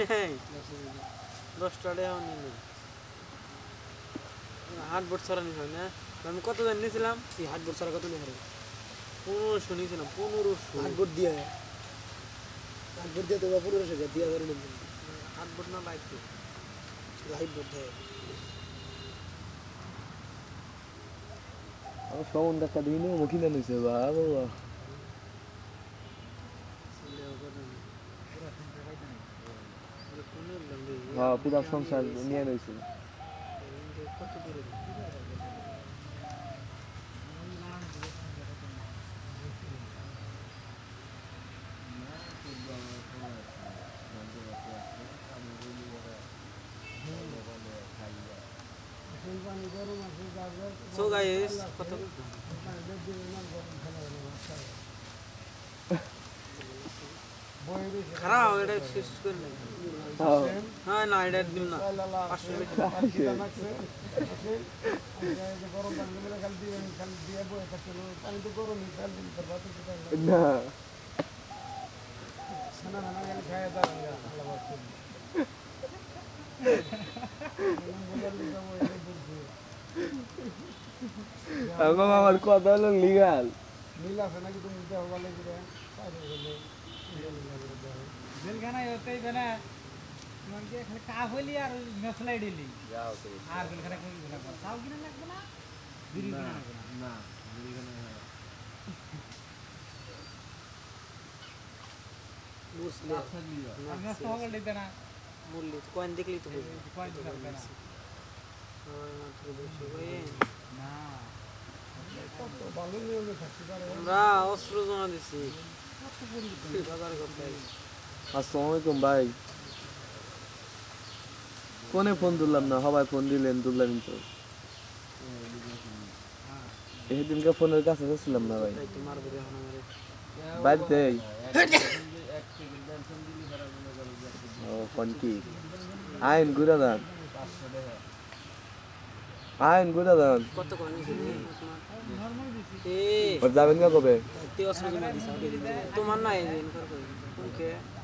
নেই। দশটা টাকা নিয়ে নেই। হাট বোট ছড়ানি হয় না। আমি কত জন নিয়েছিলাম? এই হাট বোর্ড ছাড়া কত নেই হারে পনেরোশো নিয়েছিলাম পনেরোশো। হাট বোর্ড দিয়ে হাট বোর্ড দিয়ে তো বা পনেরোশো দিয়ে ধরে নেবেন হাট বোট না বাইক লাইট বোর্ড দেয়। আমার সমান টাকা দিয়ে নিয়ে মুখি না নিছে বা বাবা। হ্যাঁ পুরা সংসার নিয়ে দূরে সো গাইস কত? খারাপ এটা শেষ করে হ্যাঁ। হ্যাঁ না এটা দিন না। পাঁচশো না। আমার কথা হলো লিগাল। হতেই দেনা তোমাকে খালি কা হইলি আর নসলাই দিলি। আর কোনগুলা কর। তাও কিনা লাগবে না? বিড়ি কিনা লাগবে না? আর নষ্ট হলে দিতে না। মূল্য কয়েন দেখলি তো বুঝবি কয় দিতে না। হয় মাত্র দুশো কয়েন না আমরা অস্ত্র জমা দিছি। বাজার করতে আসসালামু আলাইকুম ভাই ফোনে ফোন তুললাম না সবাই ফোন দিলেন তুললেন তো এই দিনকে ফোনের কাছে যাচ্ছিলাম না ভাই বাড়িতে ও ফোন কি আইন ঘুরে যান আইন ঘুরে যান যাবেন না কবে তোমার নাই